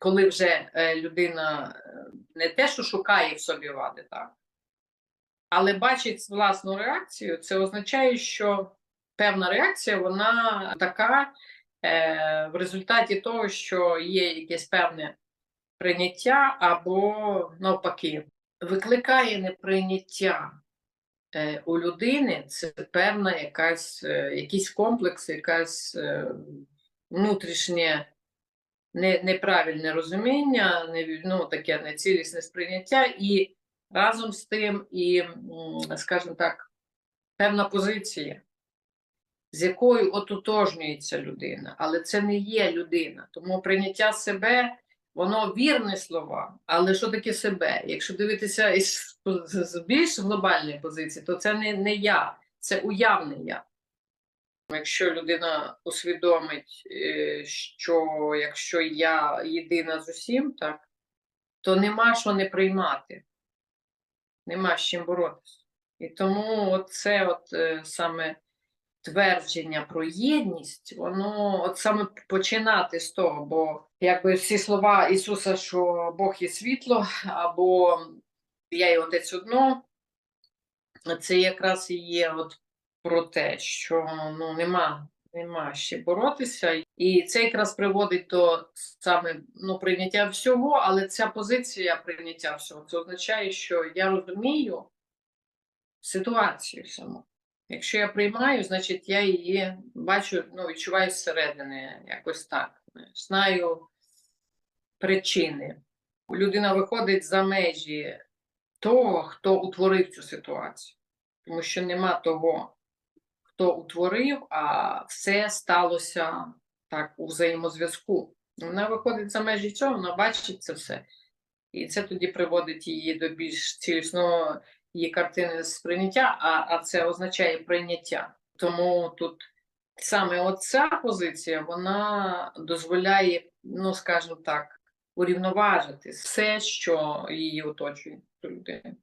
коли вже е, людина е, не те, що шукає в собі вади, так, але бачить власну реакцію, це означає, що певна реакція вона така е, в результаті того, що є якесь певне прийняття або навпаки, викликає неприйняття е, у людини це певна якась, е, якийсь комплекс, якась внутрішнє не, неправильне розуміння, не, ну, таке нецілісне сприйняття, і разом з тим, і, скажімо так, певна позиція, з якою ототожнюється людина, але це не є людина. Тому прийняття себе, воно вірне слова, але що таке себе? Якщо дивитися із з більш глобальної позиції, то це не, не я, це уявне я. Якщо людина усвідомить, е, що якщо я єдина з усім, так, то нема що не приймати, нема з чим боротися. І тому це от е, саме твердження про єдність, воно от саме починати з того, бо якби всі слова Ісуса, що Бог є світло, або я і отець одно, це якраз і є от про те, що ну нема, нема ще боротися, і це якраз приводить до саме ну, прийняття всього, але ця позиція прийняття всього це означає, що я розумію ситуацію саму. Якщо я приймаю, значить я її бачу, ну, відчуваю зсередини, якось так. Знаю причини. Людина виходить за межі того, хто утворив цю ситуацію, тому що нема того, хто утворив, а все сталося так у взаємозв'язку. Вона виходить за межі цього, вона бачить це все. І це тоді приводить її до більш цілісного її картини сприйняття, а, а це означає прийняття. Тому тут саме оця позиція вона дозволяє, ну скажімо так, урівноважити все, що її оточує людини.